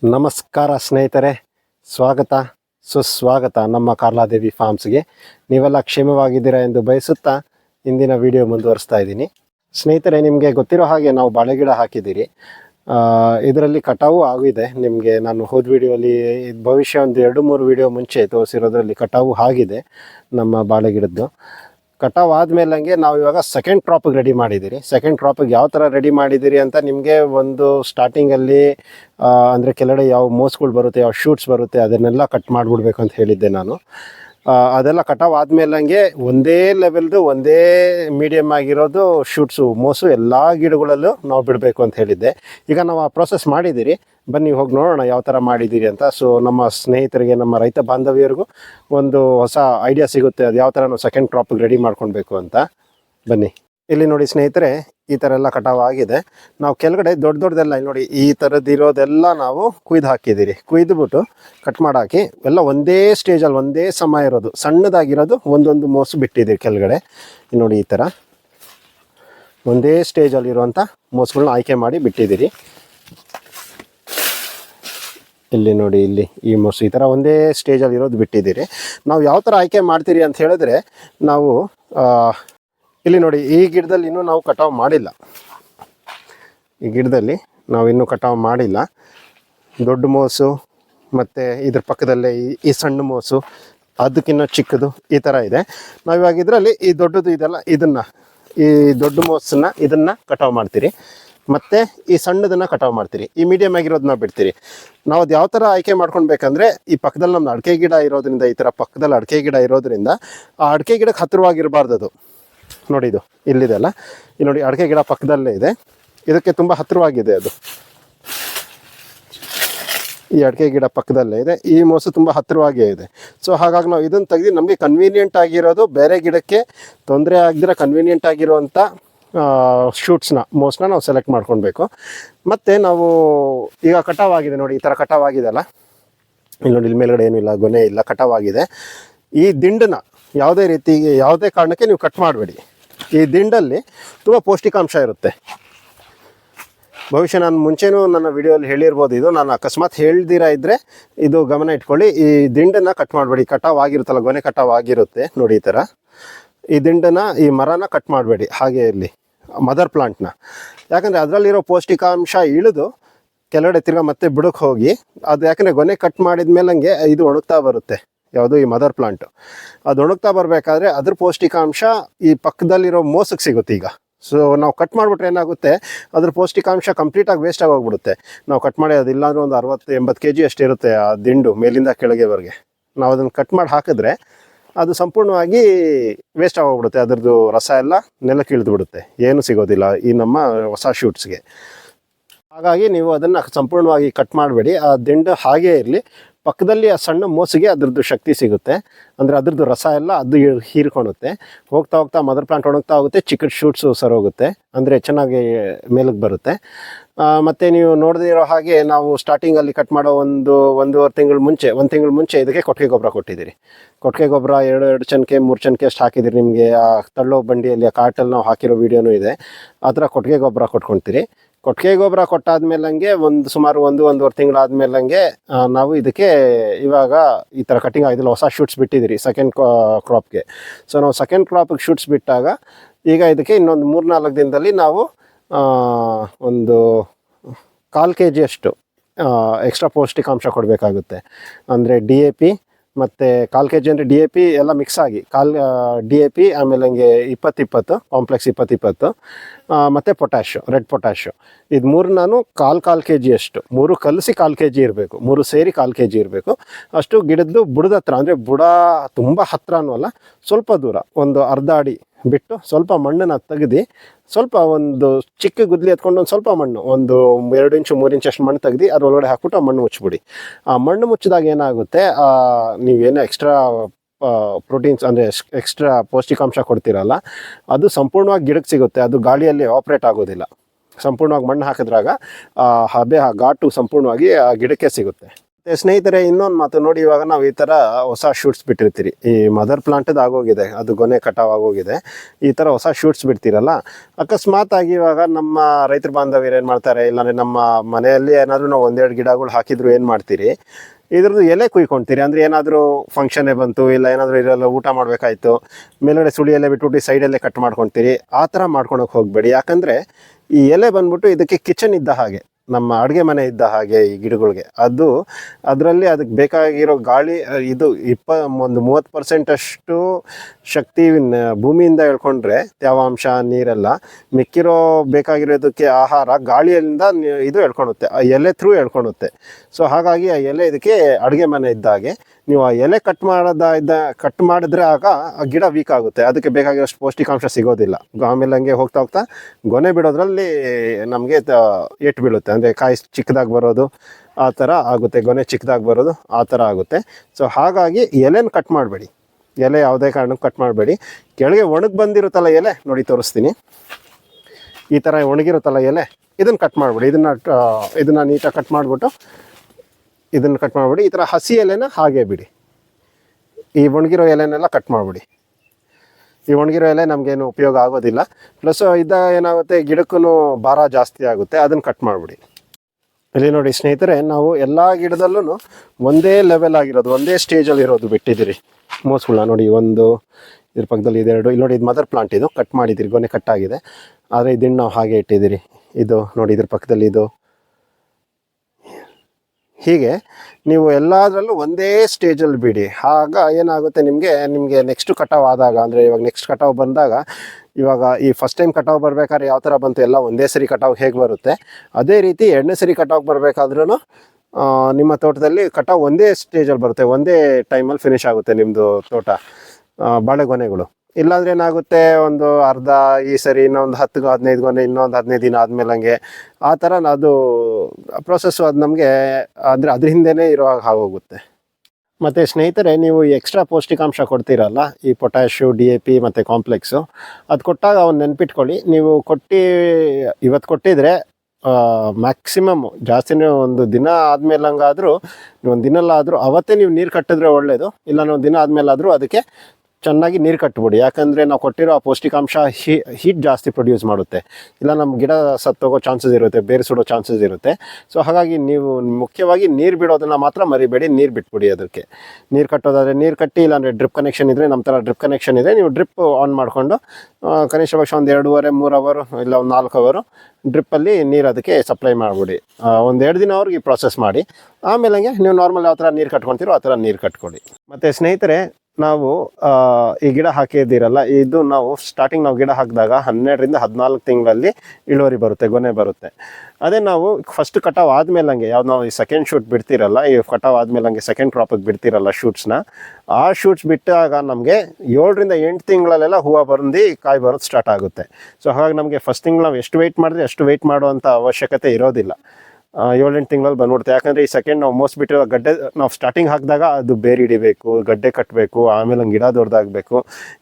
ನಮಸ್ಕಾರ ಸ್ನೇಹಿತರೆ, ಸ್ವಾಗತ, ಸುಸ್ವಾಗತ ನಮ್ಮ ಕಾರ್ಲಾದೇವಿ ಫಾರ್ಮ್ಸ್ಗೆ. ನೀವೆಲ್ಲ ಕ್ಷೇಮವಾಗಿದ್ದೀರಾ ಎಂದು ಬಯಸುತ್ತಾ ಇಂದಿನ ವಿಡಿಯೋ ಮುಂದುವರಿಸ್ತಾ ಇದ್ದೀನಿ. ಸ್ನೇಹಿತರೆ, ನಿಮಗೆ ಗೊತ್ತಿರೋ ಹಾಗೆ ನಾವು ಬಾಳೆಗಿಡ ಹಾಕಿದ್ದೀರಿ. ಇದರಲ್ಲಿ ಕಟಾವು ಆಗಿದೆ. ನಿಮಗೆ ನಾನು ಹೋದ ವಿಡಿಯೋಲಿ, ಭವಿಷ್ಯ ಒಂದು ಎರಡು ಮೂರು ವಿಡಿಯೋ ಮುಂಚೆ ತೋರಿಸಿರೋದ್ರಲ್ಲಿ ಕಟಾವು ಆಗಿದೆ ನಮ್ಮ ಬಾಳೆಗಿಡದ್ದು. ಕಟಾವ್ ಆದ್ಮೇಲೆ ನಾವು ಇವಾಗ ಸೆಕೆಂಡ್ ಕ್ರಾಪಿಗೆ ರೆಡಿ ಮಾಡಿದ್ದೀರಿ. ಸೆಕೆಂಡ್ ಕ್ರಾಪಿಗೆ ಯಾವ ಥರ ರೆಡಿ ಮಾಡಿದ್ದೀರಿ ಅಂತ ನಿಮಗೆ ಒಂದು ಸ್ಟಾರ್ಟಿಂಗಲ್ಲಿ ಅಂದರೆ ಕೆಳಗಡೆ ಯಾವ ಮೋಸ್ಗಳು ಬರುತ್ತೆ, ಯಾವ ಶೂಟ್ಸ್ ಬರುತ್ತೆ, ಅದನ್ನೆಲ್ಲ ಕಟ್ ಮಾಡಿಬಿಡ್ಬೇಕು ಅಂತ ಹೇಳಿದ್ದೆ ನಾನು. ಅದೆಲ್ಲ ಕಟಾವ್ ಆದ್ಮೇಲಂಗೆ ಒಂದೇ ಲೆವೆಲ್ದು ಒಂದೇ ಮೀಡಿಯಮ್ ಆಗಿರೋದು ಶೂಟ್ಸು ಮೋಸು ಎಲ್ಲ ಗಿಡಗಳಲ್ಲೂ ನಾವು ಬಿಡಬೇಕು ಅಂತ ಹೇಳಿದ್ದೆ. ಈಗ ನಾವು ಆ ಪ್ರೊಸೆಸ್ ಮಾಡಿದ್ದೀರಿ. ಬನ್ನಿ, ಹೋಗಿ ನೋಡೋಣ ಯಾವ ಥರ ಮಾಡಿದ್ದೀರಿ ಅಂತ. ಸೊ ನಮ್ಮ ಸ್ನೇಹಿತರಿಗೆ, ನಮ್ಮ ರೈತ ಬಾಂಧವ್ಯರಿಗೂ ಒಂದು ಹೊಸ ಐಡಿಯಾ ಸಿಗುತ್ತೆ. ಅದು ಯಾವ ಥರ ನಾವು ಸೆಕೆಂಡ್ ಕ್ರಾಪಿಗೆ ರೆಡಿ ಮಾಡ್ಕೊಳ್ಬೇಕು ಅಂತ. ಬನ್ನಿ. ಇಲ್ಲಿ ನೋಡಿ ಸ್ನೇಹಿತರೆ, ಈ ಥರ ಎಲ್ಲ ಕಟಾವ್ ಆಗಿದೆ. ನಾವು ಕೆಳಗಡೆ ದೊಡ್ಡ ದೊಡ್ಡದೆಲ್ಲ ಇಲ್ಲಿ ನೋಡಿ ಈ ಥರದ್ದಿರೋದೆಲ್ಲ ನಾವು ಕುಯ್ದು ಹಾಕಿದ್ದೀರಿ. ಕುಯ್ದುಬಿಟ್ಟು ಕಟ್ ಮಾಡಾಕಿ ಎಲ್ಲ ಒಂದೇ ಸ್ಟೇಜಲ್ಲಿ ಒಂದೇ ಸಮ ಇರೋದು. ಸಣ್ಣದಾಗಿರೋದು ಒಂದೊಂದು ಮೋಸು ಬಿಟ್ಟಿದ್ದೀರಿ ಕೆಳಗಡೆ. ನೋಡಿ ಈ ಥರ ಒಂದೇ ಸ್ಟೇಜಲ್ಲಿರುವಂಥ ಮೋಸುಗಳನ್ನ ಆಯ್ಕೆ ಮಾಡಿ ಬಿಟ್ಟಿದ್ದೀರಿ. ಇಲ್ಲಿ ನೋಡಿ ಇಲ್ಲಿ ಈ ಮೊಸು ಈ ಥರ ಒಂದೇ ಸ್ಟೇಜಲ್ಲಿ ಇರೋದು ಬಿಟ್ಟಿದ್ದೀರಿ. ನಾವು ಯಾವ ಥರ ಆಯ್ಕೆ ಮಾಡ್ತೀರಿ ಅಂತ ಹೇಳಿದ್ರೆ, ನಾವು ಇಲ್ಲಿ ನೋಡಿ, ಈ ಗಿಡದಲ್ಲಿ ಇನ್ನೂ ನಾವು ಕಟಾವು ಮಾಡಿಲ್ಲ. ಈ ಗಿಡದಲ್ಲಿ ನಾವು ಇನ್ನೂ ಕಟಾವು ಮಾಡಿಲ್ಲ. ದೊಡ್ಡ ಮೋಸು ಮತ್ತು ಇದ್ರ ಪಕ್ಕದಲ್ಲೇ ಈ- ಸಣ್ಣ ಮೋಸು ಅದಕ್ಕಿಂತ ಚಿಕ್ಕದು ಈ ಥರ ಇದೆ. ನಾವು ಇವಾಗ ಇದರಲ್ಲಿ ಈ ದೊಡ್ಡದು ಇದೆಲ್ಲ, ಇದನ್ನು, ಈ ದೊಡ್ಡ ಮೋಸನ್ನ ಇದನ್ನು ಕಟಾವು ಮಾಡ್ತೀರಿ. ಮತ್ತು ಈ ಸಣ್ಣದನ್ನು ಕಟಾವು ಮಾಡ್ತೀರಿ. ಈ ಮೀಡಿಯಮ್ ಆಗಿರೋದನ್ನ ಬಿಡ್ತೀರಿ. ನಾವು ಅದು ಯಾವ ಥರ ಆಯ್ಕೆ ಮಾಡ್ಕೊಳ್ಬೇಕಂದ್ರೆ ಈ ಪಕ್ಕದಲ್ಲಿ ನಮ್ಮ ಅಡಿಕೆ ಗಿಡ ಇರೋದ್ರಿಂದ, ಈ ಥರ ಪಕ್ಕದಲ್ಲಿ ಅಡಿಕೆ ಗಿಡ ಇರೋದ್ರಿಂದ, ಆ ಅಡಿಕೆ ಗಿಡಕ್ಕೆ ಹತ್ತಿರವಾಗಿರಬಾರ್ದು ಅದು ನೋಡಿ ಇದು, ಇಲ್ಲಿದೆ ಅಲ್ಲ? ಇಲ್ಲಿ ನೋಡಿ ಅಡಿಕೆ ಗಿಡ ಪಕ್ಕದಲ್ಲೇ ಇದೆ. ಇದಕ್ಕೆ ತುಂಬ ಹತ್ತಿರವಾಗಿದೆ ಅದು. ಈ ಅಡಿಕೆ ಗಿಡ ಪಕ್ಕದಲ್ಲೇ ಇದೆ. ಈ ಮೋಸು ತುಂಬ ಹತ್ತಿರವಾಗೇ ಇದೆ. ಸೊ ಹಾಗಾಗಿ ನಾವು ಇದನ್ನು ತೆಗೆದು ನಮಗೆ ಕನ್ವೀನಿಯೆಂಟ್ ಆಗಿರೋದು ಬೇರೆ ಗಿಡಕ್ಕೆ ತೊಂದರೆ ಆಗದಿರೋ ಕನ್ವೀನಿಯೆಂಟ್ ಆಗಿರುವಂಥ ಶೂಟ್ಸ್ನ ಮೋಸ್ನ ನಾವು ಸೆಲೆಕ್ಟ್ ಮಾಡ್ಕೊಳ್ಬೇಕು. ಮತ್ತು ನಾವು ಈಗ ಕಟಾವಾಗಿದೆ ನೋಡಿ, ಈ ಥರ ಕಟಾವಾಗಿದೆ ಅಲ್ಲ? ಇಲ್ಲಿ ನೋಡಿ, ಇಲ್ಲಿ ಮೇಲ್ಗಡೆ ಏನೂ ಇಲ್ಲ, ಗೊನೆ ಇಲ್ಲ, ಕಟಾವಾಗಿದೆ. ಈ ದಿಂಡನ್ನ ಯಾವುದೇ ರೀತಿ ಯಾವುದೇ ಕಾರಣಕ್ಕೆ ನೀವು ಕಟ್ ಮಾಡಬೇಡಿ. ಈ ದಿಂಡಲ್ಲಿ ತುಂಬ ಪೌಷ್ಟಿಕಾಂಶ ಇರುತ್ತೆ. ಬಹುಶಃ ನಾನು ಮುಂಚೆನೂ ನನ್ನ ವಿಡಿಯೋಲಿ ಹೇಳಿರ್ಬೋದು, ಇದು ನಾನು ಅಕಸ್ಮಾತ್ ಹೇಳ್ದಿರ ಇದ್ದರೆ ಇದು ಗಮನ ಇಟ್ಕೊಳ್ಳಿ. ಈ ದಿಂಡನ್ನು ಕಟ್ ಮಾಡಬೇಡಿ, ಕಟಾವ್ ಆಗಿರುತ್ತಲ್ಲ, ಗೊನೆ ಕಟಾವ್ ಆಗಿರುತ್ತೆ ನೋಡಿ ಈ ಥರ ಈ ದಿಂಡನ್ನ, ಈ ಮರನ ಕಟ್ ಮಾಡಬೇಡಿ, ಹಾಗೆ ಇರಲಿ, ಮದರ್ ಪ್ಲಾಂಟ್ನ. ಯಾಕಂದರೆ ಅದರಲ್ಲಿರೋ ಪೌಷ್ಟಿಕಾಂಶ ಇಳಿದು ಕೆಳಗಡೆ ತಿರ್ಗಾ ಮತ್ತೆ ಬಿಡಕ್ಕೆ ಹೋಗಿ, ಅದು ಯಾಕಂದರೆ ಗೊನೆ ಕಟ್ ಮಾಡಿದ ಮೇಲಂಗೆ ಇದು ಒಣಗ್ತಾ ಬರುತ್ತೆ. ಯಾವುದು ಈ ಮದರ್ ಪ್ಲಾಂಟ್ ಅದು ಒಣಗ್ತಾ ಬರಬೇಕಾದ್ರೆ ಅದ್ರ ಪೌಷ್ಟಿಕಾಂಶ ಈ ಪಕ್ಕದಲ್ಲಿರೋ ಮೋಸಕ್ಕೆ ಸಿಗುತ್ತೆ ಈಗ. ಸೊ ನಾವು ಕಟ್ ಮಾಡಿಬಿಟ್ರೆ ಏನಾಗುತ್ತೆ? ಅದ್ರ ಪೌಷ್ಟಿಕಾಂಶ ಕಂಪ್ಲೀಟಾಗಿ ವೇಸ್ಟ್ ಆಗಿ ಹೋಗ್ಬಿಡುತ್ತೆ. ನಾವು ಕಟ್ ಮಾಡಿ ಅದು ಇಲ್ಲಾಂದ್ರೆ ಒಂದು ಅರವತ್ತು, ಎಂಬತ್ತು ಕೆ ಜಿ ಅಷ್ಟಿರುತ್ತೆ ಆ ದಿಂಡು ಮೇಲಿಂದ ಕೆಳಗೆವರೆಗೆ. ನಾವು ಅದನ್ನು ಕಟ್ ಮಾಡಿ ಹಾಕಿದ್ರೆ ಅದು ಸಂಪೂರ್ಣವಾಗಿ ವೇಸ್ಟ್ ಆಗೋಗ್ಬಿಡುತ್ತೆ ಅದರದ್ದು ರಸ ಎಲ್ಲ ನೆಲಕ್ಕೆ ಇಳಿದು ಬಿಡುತ್ತೆ ಏನು ಸಿಗೋದಿಲ್ಲ ಈ ನಮ್ಮ ಹೊಸ ಶೂಟ್ಸ್ಗೆ ಹಾಗಾಗಿ ನೀವು ಅದನ್ನು ಸಂಪೂರ್ಣವಾಗಿ ಕಟ್ ಮಾಡಬೇಡಿ. ಆ ದಿಂಡು ಹಾಗೇ ಇರಲಿ. ಪಕ್ಕದಲ್ಲಿ ಆ ಸಣ್ಣ ಮೋಸಿಗೆ ಅದ್ರದ್ದು ಶಕ್ತಿ ಸಿಗುತ್ತೆ. ಅಂದರೆ ಅದ್ರದ್ದು ರಸ ಎಲ್ಲ ಅದು ಹೀರ್- ಹೀರ್ಕೊಳುತ್ತೆ ಹೋಗ್ತಾ ಹೋಗ್ತಾ ಮದರ್ ಪ್ಲಾಂಟ್ ಒಣಗ್ತಾ ಹೋಗುತ್ತೆ ಚಿಕ್ಕ ಶೂಟ್ಸು ಸರೋಗುತ್ತೆ. ಅಂದರೆ ಚೆನ್ನಾಗಿ ಮೇಲಕ್ಕೆ ಬರುತ್ತೆ. ಮತ್ತು ಮತ್ತೆ ನೀವು ನೋಡದಿರೋ ಹಾಗೆ ನಾವು ಸ್ಟಾರ್ಟಿಂಗಲ್ಲಿ ಕಟ್ ಮಾಡೋ ಒಂದು, ಒಂದೂವರೆ ತಿಂಗಳು ಮುಂಚೆ, ಒಂದು ತಿಂಗಳು ಮುಂಚೆ ಇದಕ್ಕೆ ಕೊಟ್ಟಿಗೆ ಗೊಬ್ಬರ ಕೊಟ್ಟಿದ್ದೀರಿ. ಕೊಟ್ಟಿಗೆ ಗೊಬ್ಬರ ಎರಡು ಎರಡು ಚನ್ಕೆ, ಮೂರು ಚನ್ಕೆ ಅಷ್ಟು ಹಾಕಿದ್ದೀರಿ ನಿಮಗೆ. ಆ ತಳ್ಳೋ ಬಂಡಿಯಲ್ಲಿ, ಆ ಕಾರ್ಟಲ್ಲಿ ನಾವು ಹಾಕಿರೋ ವೀಡಿಯೋನೂ ಇದೆ. ಆ ಥರ ಕೊಟ್ಟಿಗೆ ಗೊಬ್ಬರ ಕೊಟ್ಕೊಳ್ತೀರಿ ಕೊಟ್ಟಿಗೆ ಗೊಬ್ಬರ ಕೊಟ್ಟಾದ್ಮೇಲಂಗೆ ಒಂದು ಸುಮಾರು ಒಂದು, ಒಂದೂವರೆ ತಿಂಗಳಾದ್ಮೇಲಂಗೆ ನಾವು ಇದಕ್ಕೆ ಇವಾಗ ಈ ಥರ ಕಟಿಂಗ್ ಆಗಿದ್ದಿಲ್ಲ ಹೊಸ ಶೂಟ್ಸ್ ಬಿಟ್ಟಿದ್ದೀರಿ ಸೆಕೆಂಡ್ ಕ್ರಾಪ್ಗೆ ಸೊ ನಾವು ಸೆಕೆಂಡ್ ಕ್ರಾಪಿಗೆ ಶೂಟ್ಸ್ ಬಿಟ್ಟಾಗ ಈಗ ಇದಕ್ಕೆ ಇನ್ನೊಂದು ಮೂರು ನಾಲ್ಕು ದಿನದಲ್ಲಿ ನಾವು ಒಂದು ಕಾಲು ಕೆ ಜಿಯಷ್ಟು ಎಕ್ಸ್ಟ್ರಾ ಪೌಷ್ಟಿಕಾಂಶ ಕೊಡಬೇಕಾಗುತ್ತೆ. ಅಂದರೆ ಡಿ ಎ ಪಿ ಮತ್ತು ಕಾಲು ಕೆ ಜಿ ಅಂದರೆ ಡಿ ಎ ಪಿ ಎಲ್ಲ ಮಿಕ್ಸ್ ಆಗಿ. ಕಾಲು ಡಿ ಎ ಪಿ ಆಮೇಲೆ ಹಂಗೆ ಇಪ್ಪತ್ತಿಪ್ಪತ್ತು ಕಾಂಪ್ಲೆಕ್ಸ್ ಇಪ್ಪತ್ತಿಪ್ಪತ್ತು ಮತ್ತು ಪೊಟ್ಯಾಶು ರೆಡ್ ಪೊಟ್ಯಾಶು ಇದು ಮೂರು ನಾನು ಕಾಲು ಕಾಲು ಕೆ ಜಿಯಷ್ಟು ಮೂರು ಕಲಸಿ ಕಾಲು ಕೆ ಜಿ ಇರಬೇಕು. ಮೂರು ಸೇರಿ ಕಾಲು ಕೆ ಜಿ ಇರಬೇಕು. ಅಷ್ಟು ಗಿಡದ್ದು ಬುಡದ ಹತ್ರ, ಅಂದರೆ ಬುಡ ತುಂಬ ಹತ್ರನೂ ಅಲ್ಲ, ಸ್ವಲ್ಪ ದೂರ. ಒಂದು ಅರ್ಧ ಅಡಿ ಬಿಟ್ಟು ಸ್ವಲ್ಪ ಮಣ್ಣನ್ನು ತೆಗೆದು ಸ್ವಲ್ಪ ಒಂದು ಚಿಕ್ಕ ಗುದ್ಲಿ ಎತ್ಕೊಂಡು ಒಂದು ಸ್ವಲ್ಪ ಮಣ್ಣು, ಒಂದು ಎರಡು ಇಂಚು, ಮೂರು ಇಂಚು ಅಷ್ಟು ಮಣ್ಣು ತೆಗ್ದು ಅದ್ರೊಳಗಡೆ ಹಾಕ್ಬಿಟ್ಟು ಆ ಮಣ್ಣು ಮುಚ್ಚಿಬಿಡಿ. ಆ ಮಣ್ಣು ಮುಚ್ಚಿದಾಗ ಏನಾಗುತ್ತೆ ನೀವೇನು ಎಕ್ಸ್ಟ್ರಾ ಪ್ರೋಟೀನ್ಸ್ ಅಂದರೆ ಎಕ್ಸ್ಟ್ರಾ ಪೌಷ್ಟಿಕಾಂಶ ಕೊಡ್ತೀರಲ್ಲ, ಅದು ಸಂಪೂರ್ಣವಾಗಿ ಗಿಡಕ್ಕೆ ಸಿಗುತ್ತೆ, ಅದು ಗಾಳಿಯಲ್ಲಿ ಆಪ್ರೇಟ್ ಆಗೋದಿಲ್ಲ. ಸಂಪೂರ್ಣವಾಗಿ ಮಣ್ಣು ಹಾಕಿದ್ರಾಗ ಹಬೆ, ಆ ಘಾಟು ಸಂಪೂರ್ಣವಾಗಿ ಆ ಗಿಡಕ್ಕೆ ಸಿಗುತ್ತೆ. ಮತ್ತೆ ಸ್ನೇಹಿತರೆ, ಇನ್ನೊಂದು ಮಾತು ನೋಡಿ ಇವಾಗ ನಾವು ಈ ಥರ ಹೊಸ ಶೂಟ್ಸ್ ಬಿಟ್ಟಿರ್ತೀರಿ. ಈ ಮದರ್ ಪ್ಲಾಂಟದ್ದು ಆಗೋಗಿದೆ, ಅದು ಗೊನೆ ಕಟಾವ್ ಆಗೋಗಿದೆ. ಈ ಥರ ಹೊಸ ಶೂಟ್ಸ್ ಬಿಡ್ತೀರಲ್ಲ? ಅಕಸ್ಮಾತ್ ಆಗಿ ಇವಾಗ ನಮ್ಮ ರೈತರ ಬಾಂಧವ್ಯರು ಏನು ಮಾಡ್ತಾರೆ? ಇಲ್ಲಾಂದರೆ ನಮ್ಮ ಮನೆಯಲ್ಲಿ ಏನಾದರೂ ನಾವು ಒಂದೆರಡು ಗಿಡಗಳು ಹಾಕಿದ್ರು ಏನು ಮಾಡ್ತೀರಿ? ಇದ್ರದ್ದು ಎಲೆ ಕುಯ್ಕೊಂತೀರಿ, ಅಂದರೆ ಏನಾದರೂ ಫಂಕ್ಷನ್ನೇ ಬಂತು, ಇಲ್ಲ ಏನಾದರೂ ಇರಲ್ಲ ಊಟ ಮಾಡಬೇಕಾಯಿತು, ಮೇಲ್ಗಡೆ ಸುಳಿ ಎಲೆ ಬಿಟ್ಬಿಟ್ಟು ಸೈಡಲ್ಲೇ ಕಟ್ ಮಾಡ್ಕೊಳ್ತೀರಿ ಆ ಥರ ಮಾಡ್ಕೊಳಕ್ಕೆ ಹೋಗಬೇಡಿ. ಯಾಕಂದರೆ ಈ ಎಲೆ ಬಂದ್ಬಿಟ್ಟು ಇದಕ್ಕೆ ಕಿಚನ್ ಇದ್ದ ಹಾಗೆ. ನಮ್ಮ ಅಡುಗೆ ಮನೆ ಇದ್ದ ಹಾಗೆ ಈ ಗಿಡಗಳಿಗೆ. ಅದು ಅದರಲ್ಲಿ ಅದಕ್ಕೆ ಬೇಕಾಗಿರೋ ಗಾಳಿ ಇದು ಇಪ್ಪ ಒಂದು ಮೂವತ್ತು ಪರ್ಸೆಂಟಷ್ಟು ಶಕ್ತಿ ಭೂಮಿಯಿಂದ ಹೇಳ್ಕೊಂಡ್ರೆ ತೇವಾಂಶ, ನೀರೆಲ್ಲ ಮಿಕ್ಕಿರೋ ಬೇಕಾಗಿರೋದಕ್ಕೆ ಆಹಾರ ಗಾಳಿಯಿಂದ ಇದು ಹೇಳ್ಕೊಳುತ್ತೆ ಆ ಎಲೆ ಥ್ರೂ ಹೇಳ್ಕೊಳುತ್ತೆ ಸೊ ಹಾಗಾಗಿ ಆ ಎಲೆ ಇದಕ್ಕೆ ಅಡುಗೆ ಮನೆ ಇದ್ದ ಹಾಗೆ ನೀವು ಆ ಎಲೆ ಕಟ್ ಮಾಡೋದ, ಇದ್ದ ಕಟ್ ಮಾಡಿದ್ರೆ ಆಗ ಆ ಗಿಡ ವೀಕ್ ಆಗುತ್ತೆ. ಅದಕ್ಕೆ ಬೇಕಾಗಿರೋಷ್ಟು ಪೌಷ್ಟಿಕಾಂಶ ಸಿಗೋದಿಲ್ಲ. ಆಮೇಲೆ ಹಂಗೆ ಹೋಗ್ತಾ ಹೋಗ್ತಾ ಗೊನೆ ಬಿಡೋದ್ರಲ್ಲಿ ನಮಗೆ ಎಟ್ಟು ಬೀಳುತ್ತೆ. ಅಂದರೆ ಕಾಯಿ ಚಿಕ್ಕದಾಗಿ ಬರೋದು ಆ ಥರ ಆಗುತ್ತೆ, ಗೊನೆ ಚಿಕ್ಕದಾಗಿ ಬರೋದು ಆ ಥರ ಆಗುತ್ತೆ. ಸೊ ಹಾಗಾಗಿ ಎಲೆನ ಕಟ್ ಮಾಡಬೇಡಿ. ಎಲೆ ಯಾವುದೇ ಕಾರಣಕ್ಕೂ ಕಟ್ ಮಾಡಬೇಡಿ. ಕೆಳಗೆ ಒಣಗಿ ಬಂದಿರುತ್ತಲ್ಲ ಎಲೆ, ನೋಡಿ ತೋರಿಸ್ತೀನಿ. ಈ ಥರ ಒಣಗಿರುತ್ತಲ್ಲ ಎಲೆ, ಇದನ್ನು ಕಟ್ ಮಾಡಿಬಿಡಿ. ಇದನ್ನು ಇದನ್ನು ನೀಟಾಗಿ ಕಟ್ ಮಾಡಿಬಿಟ್ಟು ಇದನ್ನು ಕಟ್ ಮಾಡಿಬಿಡಿ. ಈ ಥರ ಹಸಿ ಎಲೆನ ಹಾಗೆ ಬಿಡಿ. ಈ ಒಣಗಿರೋ ಎಲೆನೆಲ್ಲ ಕಟ್ ಮಾಡಿಬಿಡಿ. ಈ ಒಣಗಿರೋ ಎಲೆ ನಮಗೇನು ಉಪಯೋಗ ಆಗೋದಿಲ್ಲ. ಪ್ಲಸ್ ಇದ್ದ ಏನಾಗುತ್ತೆ ಗಿಡಕ್ಕೂ ಭಾರ ಜಾಸ್ತಿ ಆಗುತ್ತೆ. ಅದನ್ನು ಕಟ್ ಮಾಡಿಬಿಡಿ. ಇಲ್ಲಿ ನೋಡಿ ಸ್ನೇಹಿತರೆ, ನಾವು ಎಲ್ಲ ಗಿಡದಲ್ಲೂ ಒಂದೇ ಲೆವೆಲ್ ಆಗಿರೋದು, ಒಂದೇ ಸ್ಟೇಜಲ್ಲಿ ಇರೋದು ಬಿಟ್ಟಿದ್ದೀರಿ. ಮೋಸ್ಗಳನ್ನ ನೋಡಿ, ಒಂದು, ಇದ್ರ ಪಕ್ಕದಲ್ಲಿ ಇದೆರಡು, ಇಲ್ಲಿ ನೋಡಿ ಇದು ಮದರ್ ಪ್ಲಾಂಟ್ ಇದು ಕಟ್ ಮಾಡಿದ್ದೀರಿ, ಗೊನೆ ಕಟ್ ಆಗಿದೆ. ಆದರೆ ಇದನ್ನು ನಾವು ಹಾಗೆ ಇಟ್ಟಿದ್ದೀರಿ. ಇದು ನೋಡಿ ಇದ್ರ ಪಕ್ಕದಲ್ಲಿ ಇದು ಹೀಗೆ ನೀವು ಎಲ್ಲದರಲ್ಲೂ ಒಂದೇ ಸ್ಟೇಜಲ್ಲಿ ಬಿಡಿ. ಆಗ ಏನಾಗುತ್ತೆ ನಿಮಗೆ ನಿಮಗೆ ನೆಕ್ಸ್ಟ್ ಕಟಾವ್ ಆದಾಗ, ಅಂದರೆ ಇವಾಗ ನೆಕ್ಸ್ಟ್ ಕಟಾವ್ ಬಂದಾಗ, ಇವಾಗ ಈ ಫಸ್ಟ್ ಟೈಮ್ ಕಟಾವ್ ಬರಬೇಕಾದ್ರೆ ಯಾವ ಥರ ಬಂತು, ಎಲ್ಲ ಒಂದೇ ಸರಿ ಕಟಾವ್ ಹೇಗೆ ಬರುತ್ತೆ? ಅದೇ ರೀತಿ ಎರಡನೇ ಸರಿ ಕಟಾವ್ ಬರಬೇಕಾದ್ರೂ ನಿಮ್ಮ ತೋಟದಲ್ಲಿ ಕಟಾವ್ ಒಂದೇ ಸ್ಟೇಜಲ್ಲಿ ಬರುತ್ತೆ, ಒಂದೇ ಟೈಮಲ್ಲಿ ಫಿನಿಶ್ ಆಗುತ್ತೆ ನಿಮ್ಮದು ತೋಟ ಬಾಳೆಗೊನೆಗಳು. ಇಲ್ಲಾಂದ್ರೆ ಏನಾಗುತ್ತೆ, ಒಂದು ಅರ್ಧ ಈ ಸರಿ ಇನ್ನೊಂದು ಹತ್ತು ಹದಿನೈದು ಗೊನೆ ಇನ್ನೊಂದು ಹದಿನೈದು ದಿನ ಆದಮೇಲೆ ಹಂಗೆ ಆ ಥರ ಅದು ಪ್ರೊಸೆಸ್ಸು ಅದು ನಮಗೆ ಅಂದರೆ ಅದ್ರ ಹಿಂದೆನೇ ಇರೋ ಆಗೋಗುತ್ತೆ. ಮತ್ತು ಸ್ನೇಹಿತರೆ, ನೀವು ಎಕ್ಸ್ಟ್ರಾ ಪೌಷ್ಟಿಕಾಂಶ ಕೊಡ್ತೀರಲ್ಲ, ಈ ಪೊಟ್ಯಾಶು ಡಿ ಎ ಪಿ ಮತ್ತು ಕಾಂಪ್ಲೆಕ್ಸು ಅದು ಕೊಟ್ಟಾಗ ಅವ್ನು ನೆನ್ಪಿಟ್ಕೊಳ್ಳಿ. ನೀವು ಕೊಟ್ಟು ಇವತ್ತು ಕೊಟ್ಟಿದ್ರೆ ಮ್ಯಾಕ್ಸಿಮಮ್ ಜಾಸ್ತಿನೇ ಒಂದು ದಿನ ಆದಮೇಲೆ ಹಂಗಾದರೂ, ಒಂದು ದಿನಲ್ಲಾದರೂ ಅವತ್ತೇ ನೀವು ನೀರು ಕಟ್ಟಿದ್ರೆ ಒಳ್ಳೆಯದು ಇಲ್ಲ ಒಂದು ದಿನ ಆದಮೇಲಾದರೂ ಅದಕ್ಕೆ ಚೆನ್ನಾಗಿ ನೀರು ಕಟ್ಬಿಡಿ. ಯಾಕಂದರೆ ನಾವು ಕೊಟ್ಟಿರೋ ಆ ಪೌಷ್ಟಿಕಾಂಶ ಹೀಟ್ ಜಾಸ್ತಿ ಪ್ರೊಡ್ಯೂಸ್ ಮಾಡುತ್ತೆ. ಇಲ್ಲ ನಮ್ಮ ಗಿಡ ಸತ್ತೋಗೋ ಚಾನ್ಸಸ್ ಇರುತ್ತೆ, ಬೇರೆ ಸುಡೋ ಚಾನ್ಸಸ್ ಇರುತ್ತೆ. ಸೊ ಹಾಗಾಗಿ ನೀವು ಮುಖ್ಯವಾಗಿ ನೀರು ಬಿಡೋದನ್ನು ಮಾತ್ರ ಮರಿಬೇಡಿ, ನೀರು ಬಿಟ್ಬಿಡಿ ಅದಕ್ಕೆ. ನೀರು ಕಟ್ಟೋದಾದರೆ ನೀರು ಕಟ್ಟಿ, ಇಲ್ಲಾಂದರೆ ಡ್ರಿಪ್ ಕನೆಕ್ಷನ್ ಇದ್ದರೆ ನಮ್ಮ ಥರ ಡ್ರಿಪ್ ಕನೆಕ್ಷನ್ ಇದೆ. ನೀವು ಡ್ರಿಪ್ ಆನ್ ಮಾಡಿಕೊಂಡು ಕನಿಷ್ಠ ಪಕ್ಷ ಒಂದು ಎರಡೂವರೆ ಮೂರು ಅವರು ಇಲ್ಲ ಒಂದು ನಾಲ್ಕು ಅವರು ಡ್ರಿಪ್ಪಲ್ಲಿ ನೀರು ಅದಕ್ಕೆ ಸಪ್ಲೈ ಮಾಡಿಬಿಡಿ. ಒಂದು ಎರಡು ದಿನ ಅವ್ರಿಗೆ ಪ್ರಾಸೆಸ್ ಮಾಡಿ. ಆಮೇಲೆ ನೀವು ನಾರ್ಮಲ್ ಯಾವ ಥರ ನೀರು ಕಟ್ಕೊತೀರೋ ಆ ಥರ ನೀರು ಕಟ್ಕೊಳ್ಳಿ ಮತ್ತು ಸ್ನೇಹಿತರೆ ನಾವು ಈ ಗಿಡ ಹಾಕಿದ್ದೀರಲ್ಲ, ಇದು ನಾವು ಸ್ಟಾರ್ಟಿಂಗ್ ನಾವು ಗಿಡ ಹಾಕಿದಾಗ ಹನ್ನೆರಡರಿಂದ ಹದಿನಾಲ್ಕು ತಿಂಗಳಲ್ಲಿ ಇಳುವರಿ ಬರುತ್ತೆ, ಗೊನೆ ಬರುತ್ತೆ. ಅದೇ ನಾವು ಫಸ್ಟ್ ಕಟಾವ್ ಆದಮೇಲೆ ಹಂಗೆ ಯಾವ್ದು ನಾವು ಈ ಸೆಕೆಂಡ್ ಶೂಟ್ ಬಿಡ್ತಿರಲ್ಲ, ಈ ಕಟಾವ್ ಆದಮೇಲೆ ಹಂಗೆ ಸೆಕೆಂಡ್ ಕ್ರಾಪಿಗೆ ಬಿಡ್ತಿರಲ್ಲ ಶೂಟ್ಸ್ನ ಆ ಶೂಟ್ಸ್ ಬಿಟ್ಟಾಗ ನಮಗೆ ಏಳರಿಂದ ಎಂಟು ತಿಂಗಳಲ್ಲೆಲ್ಲ ಹೂವು ಬಂದು ಕಾಯಿ ಬರೋದು ಸ್ಟಾರ್ಟ್ ಆಗುತ್ತೆ. ಸೊ ಹಾಗಾಗಿ ನಮಗೆ ಫಸ್ಟ್ ತಿಂಗಳು ನಾವು ಎಷ್ಟು ವೆಯ್ಟ್ ಮಾಡಿದ್ರೆ ಅಷ್ಟು ವೆಯ್ಟ್ ಮಾಡುವಂಥ ಅವಶ್ಯಕತೆ ಇರೋದಿಲ್ಲ. ಏಳೆಂಟು ತಿಂಗಳಲ್ಲಿ ಬಂದ್ಬಿಡುತ್ತೆ. ಯಾಕಂದರೆ ಈ ಸೆಕೆಂಡ್ ನಾವು ಮೋಸ್ಟ್ ಬಿಟ್ಟಿರೋ ಗಡ್ಡೆ, ನಾವು ಸ್ಟಾರ್ಟಿಂಗ್ ಹಾಕಿದಾಗ ಅದು ಬೇರೆ ಹಿಡಿಬೇಕು, ಗಡ್ಡೆ ಕಟ್ಟಬೇಕು ಆಮೇಲೆ ಹಂಗೆ ಗಿಡ ದೊಡ್ಡದಾಗಬೇಕು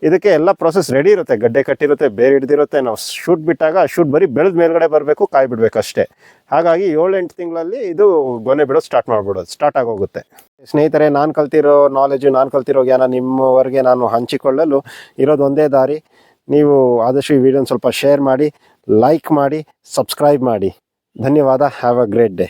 ಇದಕ್ಕೆ ಎಲ್ಲ ಪ್ರೊಸೆಸ್ ರೆಡಿ ಇರುತ್ತೆ. ಗಡ್ಡೆ ಕಟ್ಟಿರುತ್ತೆ, ಬೇರೆ ಹಿಡ್ದಿರುತ್ತೆ. ನಾವು ಶೂಟ್ ಬಿಟ್ಟಾಗ ಶೂಟ್ ಬರೀ ಬೆಳೆದ ಮೇಲ್ಗಡೆ ಬರಬೇಕು ಕಾಯಿ ಬಿಡಬೇಕು ಅಷ್ಟೇ. ಹಾಗಾಗಿ ಏಳೆಂಟು ತಿಂಗಳಲ್ಲಿ ಇದು ಗೊನೆ ಬಿಡೋದು ಸ್ಟಾರ್ಟ್ ಮಾಡ್ಬಿಡೋದು ಸ್ಟಾರ್ಟ್ ಆಗೋಗುತ್ತೆ. ಸ್ನೇಹಿತರೆ, ನಾನು ಕಲ್ತಿರೋ ನಾಲೆಜು ನಾನು ಕಲ್ತಿರೋ ಜ್ಞಾನ ನಿಮ್ಮವರೆಗೆ ನಾನು ಹಂಚಿಕೊಳ್ಳಲು ಇರೋದು ಒಂದೇ ದಾರಿ. ನೀವು ಆದಷ್ಟು ಈ ವಿಡಿಯೋನ ಸ್ವಲ್ಪ ಶೇರ್ ಮಾಡಿ ಲೈಕ್ ಮಾಡಿ ಸಬ್ಸ್ಕ್ರೈಬ್ ಮಾಡಿ. ಧನ್ಯವಾದ. Have a great day